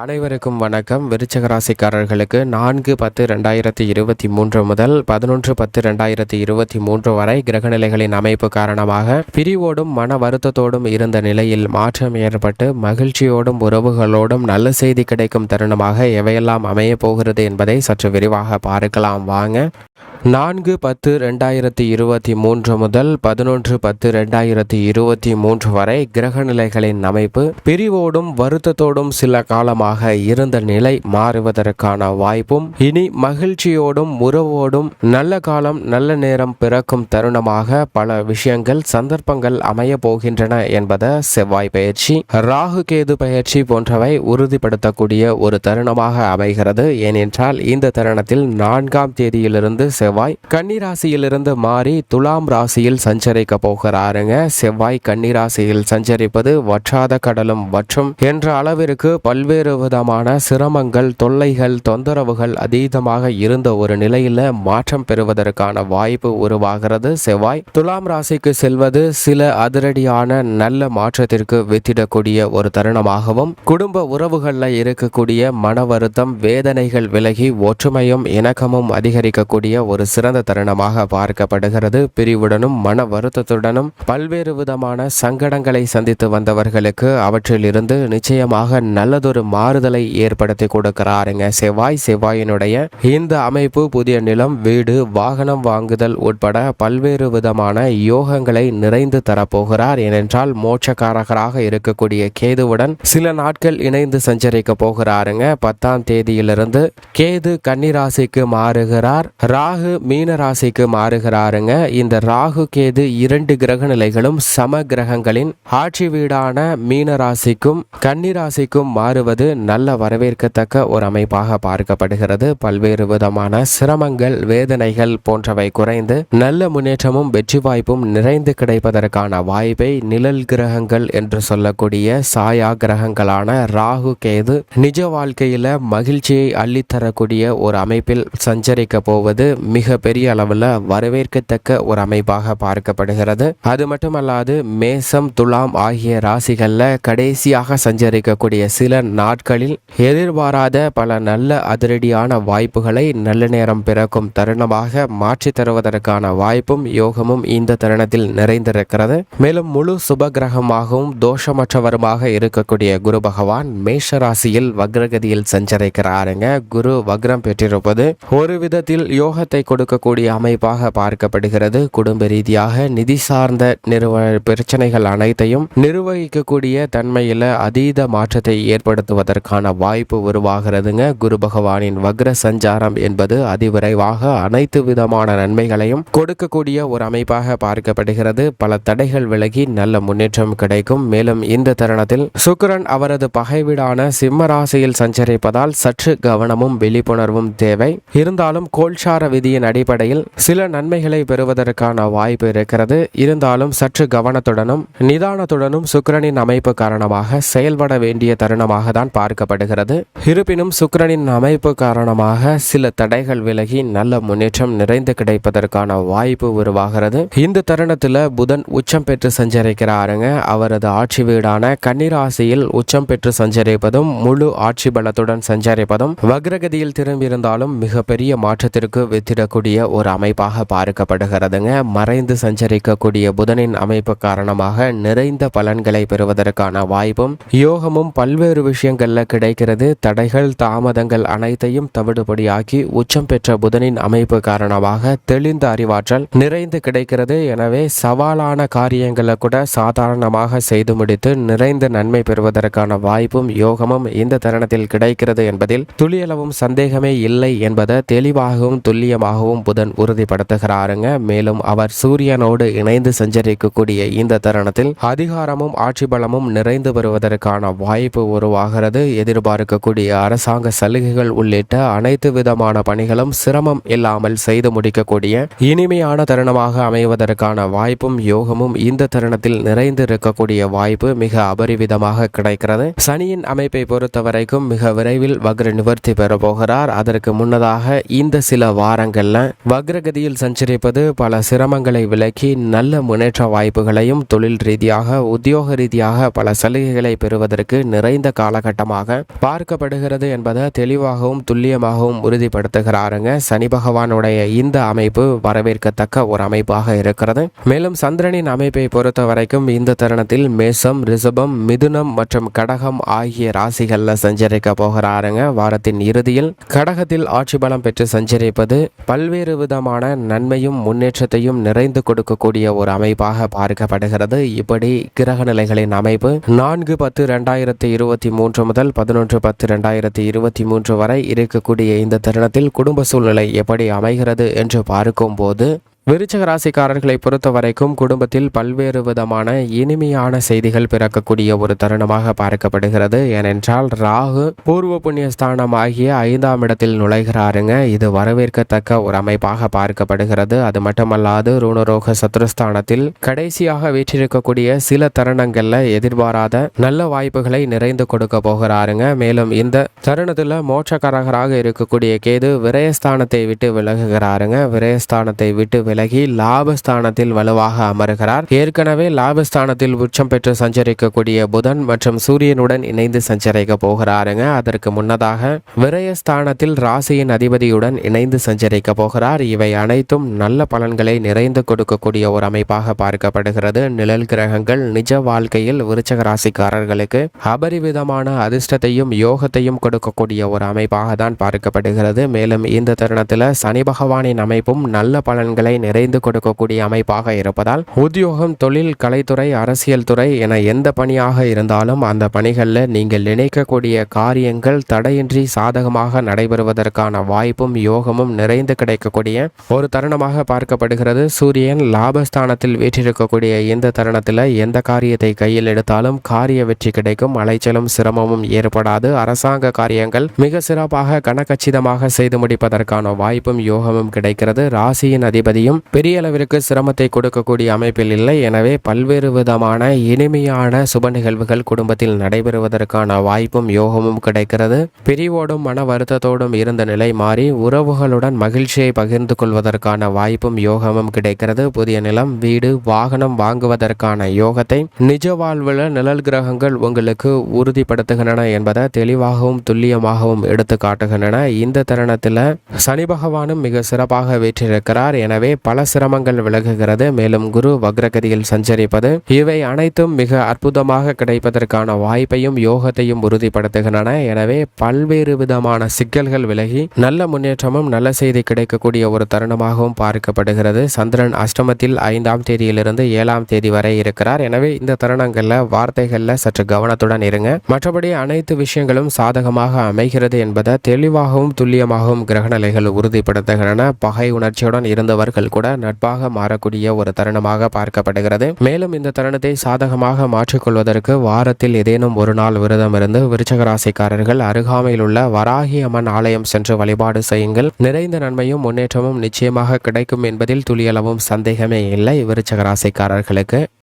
அனைவருக்கும் வணக்கம். விருச்சக ராசிக்காரர்களுக்கு நான்கு பத்து ரெண்டாயிரத்தி இருபத்தி மூன்று முதல் பதினொன்று பத்து ரெண்டாயிரத்தி இருபத்தி மூன்று வரை கிரகநிலைகளின் அமைப்பு காரணமாக பிரிவோடும் மன வருத்தத்தோடும் இருந்த நிலையில் மாற்றம் ஏற்பட்டு மகிழ்ச்சியோடும் உறவுகளோடும் நல்ல செய்தி கிடைக்கும் தருணமாக எவையெல்லாம் அமையப் போகிறது என்பதை சற்று விரிவாக பார்க்கலாம். வாங்க. நான்கு பத்து ரெண்டாயிரத்தி இருபத்தி மூன்று முதல் பதினொன்று பத்து ரெண்டாயிரத்தி இருபத்தி மூன்று வரை கிரகநிலைகளின் அமைப்பு பிரிவோடும் வருத்தத்தோடும் சில காலமாக இருந்த நிலை மாறுவதற்கான வாய்ப்பும் இனி மகிழ்ச்சியோடும் உறவோடும் நல்ல காலம் நல்ல நேரம் பிறக்கும் தருணமாக பல விஷயங்கள் சந்தர்ப்பங்கள் அமைய போகின்றன என்பதை செவ்வாய் பயிற்சி ராகு கேது பயிற்சி போன்றவை உறுதிப்படுத்தக்கூடிய ஒரு தருணமாக அமைகிறது. ஏனென்றால் இந்த தருணத்தில் நான்காம் தேதியிலிருந்து செவ்வாய் கன்னிராசியிலிருந்து மாறி துலாம் ராசியில் சஞ்சரிக்க போகிறாருங்க. செவ்வாய் கன்னிராசியில் சஞ்சரிப்பது வற்றாத கடலும் வற்றும் என்ற அளவிற்கு பல்வேறு விதமான சிரமங்கள் தொல்லைகள் தொந்தரவுகள் அதீதமாக இருந்த ஒரு நிலையில மாற்றம் பெறுவதற்கான வாய்ப்பு உருவாகிறது. செவ்வாய் துலாம் ராசிக்கு செல்வது சில அதிரடியான நல்ல மாற்றத்திற்கு வித்திடக்கூடிய ஒரு தருணமாகவும் குடும்ப உறவுகளில் இருக்கக்கூடிய மன வருத்தம் வேதனைகள் விலகி ஒற்றுமையும் இணக்கமும் அதிகரிக்கக்கூடிய ஒரு சிறந்த தருணமாக பார்க்கப்படுகிறது. பிரிவுடனும் மன வருத்தத்துடனும் பல்வேறு விதமான சங்கடங்களை சந்தித்து வந்தவர்களுக்கு அவற்றில் இருந்து நிச்சயமாக நல்லதொரு மாறுதலை ஏற்படுத்தி கொடுக்கிறாருங்க. செவ்வாய் செவ்வாயினுடைய இந்த அமைப்பு புதிய நிலம் வீடு வாகனம் வாங்குதல் உட்பட பல்வேறு விதமான யோகங்களை நிறைந்து தரப்போகிறார். ஏனென்றால் மோட்சக்காரகராக இருக்கக்கூடிய கேதுவுடன் சில நாட்கள் இணைந்து சஞ்சரிக்க போகிறாருங்க. பத்தாம் தேதியிலிருந்து கேது கன்னிராசிக்கு மாறுகிறார். ராகு மீன ராசிக்கு மாறுகிறாருங்க. இந்த ராகு கேது இரண்டு கிரக நிலைகளும் சம கிரகங்களின் ஆட்சி வீடான மீன ராசிக்கும் கன்னிராசிக்கும் மாறுவது நல்ல வரவேற்கத்தக்க ஒரு அமைப்பாக பார்க்கப்படுகிறது. பல்வேறு விதமான சிரமங்கள் வேதனைகள் போன்றவை குறைந்து நல்ல முன்னேற்றமும் வெற்றி வாய்ப்பும் நிறைந்து கிடைப்பதற்கான வாய்ப்பை நிழல் கிரகங்கள் என்று சொல்லக்கூடிய சாயா கிரகங்களான ராகு கேது நிஜ வாழ்க்கையில மகிழ்ச்சியை அள்ளித்தரக்கூடிய ஒரு அமைப்பில் சஞ்சரிக்க போவது மிக பெரிய அளவில் வரவேற்கத்தக்க ஒரு அமைப்பாக பார்க்கப்படுகிறது. அது மட்டுமல்லாது மேசம் துலாம் ஆகிய ராசிகள்ல கடைசியாக சஞ்சரிக்கக்கூடிய சில நாட்களில் எதிர்பாராத பல நல்ல அதிரடியான வாய்ப்புகளை நல்ல நேரம் பிறக்கும் தருணமாக மாற்றி தருவதற்கான வாய்ப்பும் யோகமும் இந்த தருணத்தில் நிறைந்திருக்கிறது. மேலும் முழு சுப கிரகமாகவும் தோஷமற்றவருமாக இருக்கக்கூடிய குரு பகவான் மேஷ ராசியில் வக்ரகதியில் சஞ்சரிக்கிறாருங்க. குரு வக்ரம் பெற்றிருப்பது ஒரு விதத்தில் யோகத்தை கொடுக்கக்கூடிய அமைப்பாக பார்க்கப்படுகிறது. குடும்ப ரீதியாக நிதி சார்ந்த நிறுவ பிரச்சனைகள் அனைத்தையும் நிர்வகிக்கக்கூடிய தன்மையில் அதீத மாற்றத்தை ஏற்படுத்துவதற்கான வாய்ப்பு உருவாகிறதுங்க. குரு பகவானின் வக்ர சஞ்சாரம் என்பது அதிவிரைவாக அனைத்து விதமான நன்மைகளையும் கொடுக்கக்கூடிய ஒரு அமைப்பாக பார்க்கப்படுகிறது. பல தடைகள் விலகி நல்ல முன்னேற்றம் கிடைக்கும். மேலும் இந்த தருணத்தில் சுக்கிரன் அவரது பகைவிடான சிம்ம ராசியில் சஞ்சரிப்பதால் சற்று கவனமும் விழிப்புணர்வும் தேவை. இருந்தாலும் கோல்சார விதியின் அடிப்படையில் சில நன்மைகளை பெறுவதற்கான வாய்ப்பு இருக்கிறது. இருந்தாலும் சற்று கவனத்துடனும் நிதானத்துடனும் சுக்கிரனின் அமைப்பு காரணமாக செயல்பட வேண்டிய தருணமாக தான் பார்க்கப்படுகிறது. இருப்பினும் சுக்கிரனின் அமைப்பு காரணமாக சில தடைகள் விலகி நல்ல முன்னேற்றம் நிறைந்து கிடைப்பதற்கான வாய்ப்பு உருவாகிறது. இந்த தருணத்தில் புதன் உச்சம் பெற்று சஞ்சரிக்கிறாருங்க. அவரது ஆட்சி வீடான கன்னிராசியில் உச்சம் பெற்று சஞ்சரிப்பதும் முழு ஆட்சி பலத்துடன் சஞ்சரிப்பதும் வக்ரகதியில் திரும்பியிருந்தாலும் மிகப்பெரிய மாற்றத்திற்கு வித்திடக்கூடிய ஒரு அமைப்பாக பார்க்கப்படுகிறதுங்க. மறைந்து சஞ்சரிக்கக்கூடிய புதனின் அமைப்பு காரணமாக நிறைந்த பலன்களை பெறுவதற்கான வாய்ப்பும் யோகமும் பல்வேறு விஷயங்களில் கிடைக்கிறது. தடைகள் தாமதங்கள் அனைத்தையும் தவிடுபடியாக்கி உச்சம் பெற்ற புதனின் அமைப்பு காரணமாக தெளிந்த அறிவாற்றல் நிறைந்து கிடைக்கிறது. எனவே சவாலான காரியங்களை கூட சாதாரணமாக செய்து முடித்து நிறைந்த நன்மை பெறுவதற்கான வாய்ப்பும் யோகமும் இந்த தருணத்தில் கிடைக்கிறது என்பதில் துளியளவும் சந்தேகமே இல்லை என்பதை தெளிவாகவும் துல்லியமாக இருப்பதாகவும் புதன் உறுதிப்படுத்துகிறாருங்க. மேலும் அவர் சூரியனோடு இணைந்து சஞ்சரிக்கக்கூடிய இந்த தருணத்தில் அதிகாரமும் ஆட்சி பலமும் நிறைந்து வருவதற்கான வாய்ப்பு உருவாகிறது. எதிர்பார்க்கக்கூடிய அரசாங்க சலுகைகள் உள்ளிட்ட அனைத்து விதமான பணிகளும் சிரமம் இல்லாமல் செய்து முடிக்கக்கூடிய இனிமையான தருணமாக அமைவதற்கான வாய்ப்பும் யோகமும் இந்த தருணத்தில் நிறைந்து இருக்கக்கூடிய வாய்ப்பு மிக அபரிவிதமாக கிடைக்கிறது. சனியின் அமைப்பை பொறுத்தவரைக்கும் மிக விரைவில் வக்ர நிவர்த்தி பெற போகிறார். அதற்கு முன்னதாக இந்த சில வாரங்கள் வாரங்கள்ல வக்ரகதியில் சஞ்சரிப்பது பல சிரமங்களை விலக்கி நல்ல முன்னேற்ற வாய்ப்புகளையும் தொழில் ரீதியாக உத்தியோக ரீதியாக பல சலுகைகளை பெறுவதற்கு நிறைந்த காலகட்டமாக பார்க்கப்படுகிறது என்பதை தெளிவாகவும் துல்லியமாகவும் உறுதிப்படுத்துகிறாருங்க. சனி பகவானுடைய இந்த அமைப்பு வரவேற்கத்தக்க ஒரு அமைப்பாக இருக்கிறது. மேலும் சந்திரனின் அமைப்பை பொறுத்த வரைக்கும் இந்த தருணத்தில் மேசம் ரிஷபம் மிதுனம் மற்றும் கடகம் ஆகிய ராசிகளில் சஞ்சரிக்க போகிறாருங்க. வாரத்தின் இறுதியில் கடகத்தில் ஆட்சி பலம் பெற்று சஞ்சரிப்பது பல்வேறு விதமான நன்மையும் முன்னேற்றத்தையும் நிறைந்து கொடுக்கக்கூடிய ஒரு அமைப்பாக பார்க்கப்படுகிறது. இப்படி கிரக நிலைகளின் அமைப்பு நான்கு பத்து ரெண்டாயிரத்தி இருபத்தி மூன்று முதல் பதினொன்று பத்து ரெண்டாயிரத்தி இருபத்தி மூன்று வரை இருக்கக்கூடிய இந்த தருணத்தில் குடும்ப சூழ்நிலை எப்படி அமைகிறது என்று பார்க்கும்போது விருச்சக ராசிக்காரர்களை பொறுத்த வரைக்கும் குடும்பத்தில் பல்வேறு விதமான இனிமையான செய்திகள் பிறக்கக்கூடிய ஒரு தருணமாக பார்க்கப்படுகிறது. ஏனென்றால் ராகு பூர்வ புண்ணிய ஸ்தானம் ஆகிய ஐந்தாம் இடத்தில் நுழைகிறாருங்க. இது வரவேற்கத்தக்க ஒரு அமைப்பாக பார்க்கப்படுகிறது. அது மட்டுமல்லாது ரூணரோக சத்ருஸ்தானத்தில் கடைசியாக வீற்றிருக்கக்கூடிய சில தருணங்கள்ல எதிர்பாராத நல்ல வாய்ப்புகளை நிறைந்து கொடுக்க போகிறாருங்க. மேலும் இந்த தருணத்துல மோட்சக்காரகராக இருக்கக்கூடிய கேது விரயஸ்தானத்தை விட்டு விலகுகிறாருங்க. விரயஸ்தானத்தை விட்டு விலகி லாபஸ்தானத்தில் வலுவாக அமருகிறார். ஏற்கனவே லாபஸ்தானத்தில் உச்சம் பெற்று சஞ்சரிக்கக்கூடிய புதன் மற்றும் சூரியனுடன் இணைந்து சஞ்சரிக்க போகிறாருங்க. அதற்கு முன்னதாக விரயஸ்தானத்தில் ராசியின் அதிபதியுடன் இணைந்து சஞ்சரிக்க போகிறார். இவை அனைத்தும் நல்ல பலன்களை நிறைந்து கொடுக்கக்கூடிய ஒரு அமைப்பாக பார்க்கப்படுகிறது. நிழல் கிரகங்கள் நிஜ வாழ்க்கையில் விருச்சக ராசிக்காரர்களுக்கு அபரிவிதமான அதிர்ஷ்டத்தையும் யோகத்தையும் கொடுக்கக்கூடிய ஒரு அமைப்பாக தான் பார்க்கப்படுகிறது. மேலும் இந்த தருணத்தில் சனி பகவானின் அமைப்பும் நல்ல பலன்களை நிறைந்து கொடுக்கக்கூடிய அமைப்பாக இருப்பதால் உத்தியோகம் தொழில் கலைத்துறை அரசியல் துறை என எந்த பணியாக இருந்தாலும் அந்த பணிகளில் நீங்கள் நினைக்கக்கூடிய காரியங்கள் தடையின்றி சாதகமாக நடைபெறுவதற்கான வாய்ப்பும் யோகமும் நிறைந்து கிடைக்கக்கூடிய ஒரு தருணமாக பார்க்கப்படுகிறது. சூரியன் லாபஸ்தானத்தில் வீற்றிருக்கக்கூடிய இந்த தருணத்தில் எந்த காரியத்தை கையில் எடுத்தாலும் காரிய வெற்றி கிடைக்கும். அலைச்சலும் சிரமமும் ஏற்படாது. அரசாங்க காரியங்கள் மிக சிறப்பாக கனக்கச்சிதமாக செய்து முடிப்பதற்கான வாய்ப்பும் யோகமும் கிடைக்கிறது. ராசியின் அதிபதியும் பெரிய அளவிற்கு சிரமத்தை கொடுக்கக்கூடிய அமைப்பில் இல்லை. எனவே பல்வேறு விதமான இனிமையான சுப நிகழ்வுகள் குடும்பத்தில் நடைபெறுவதற்கான வாய்ப்பும் யோகமும் கிடைக்கிறது. பிரிவோடும் மன வருத்தத்தோடும் இருந்த நிலை மாறி உறவுகளுடன் மகிழ்ச்சியை பகிர்ந்து கொள்வதற்கான வாய்ப்பும் யோகமும் கிடைக்கிறது. புதிய நிலம் வீடு வாகனம் வாங்குவதற்கான யோகத்தை நிஜ வாழ்வில் நிழல் கிரகங்கள் உங்களுக்கு உறுதிப்படுத்துகின்றன என்பதை தெளிவாகவும் துல்லியமாகவும் எடுத்து காட்டுகின்றன இந்த தருணத்தில் சனி பகவானும் மிக சிறப்பாக வீற்றிருக்கிறார். எனவே பல சிரமங்கள் விலகுகிறது. மேலும் குரு வக்ரகதியில் சஞ்சரிப்பது இவை அனைத்தும் மிக அற்புதமாக கிடைப்பதற்கான வாய்ப்பையும் யோகத்தையும் உறுதிப்படுத்துகின்றன. எனவே பல்வேறு விதமான சிக்கல்கள் விலகி நல்ல முன்னேற்றமும் நல்ல செய்தி கிடைக்கக்கூடிய ஒரு தருணமாகவும் பார்க்கப்படுகிறது. சந்திரன் அஷ்டமத்தில் ஐந்தாம் தேதியிலிருந்து ஏழாம் தேதி வரை இருக்கிறார். எனவே இந்த தருணங்கள்ல வார்த்தைகள்ல சற்று கவனத்துடன் இருங்க. மற்றபடி அனைத்து விஷயங்களும் சாதகமாக அமைகிறது என்பதை தெளிவாகவும் துல்லியமாகவும் கிரகநிலைகள் உறுதிப்படுத்துகின்றன. பகை உணர்ச்சியுடன் இருந்தவர்கள் கூட நட்பாக மாறக்கூடிய ஒரு தருணமாக பார்க்கப்படுகிறது. மேலும் இந்த தருணத்தை சாதகமாக மாற்றிக்கொள்வதற்கு வாரத்தில் ஏதேனும் ஒரு நாள் விரதம் இருந்து விருச்சக ராசிக்காரர்கள் அருகாமையில் உள்ள வராகி அம்மன் ஆலயம் சென்று வழிபாடு செய்யுங்கள். நிறைந்த நன்மையும் முன்னேற்றமும் நிச்சயமாக கிடைக்கும் என்பதில் துளியளவும் சந்தேகமே இல்லை விருச்சக ராசிக்காரர்களுக்கு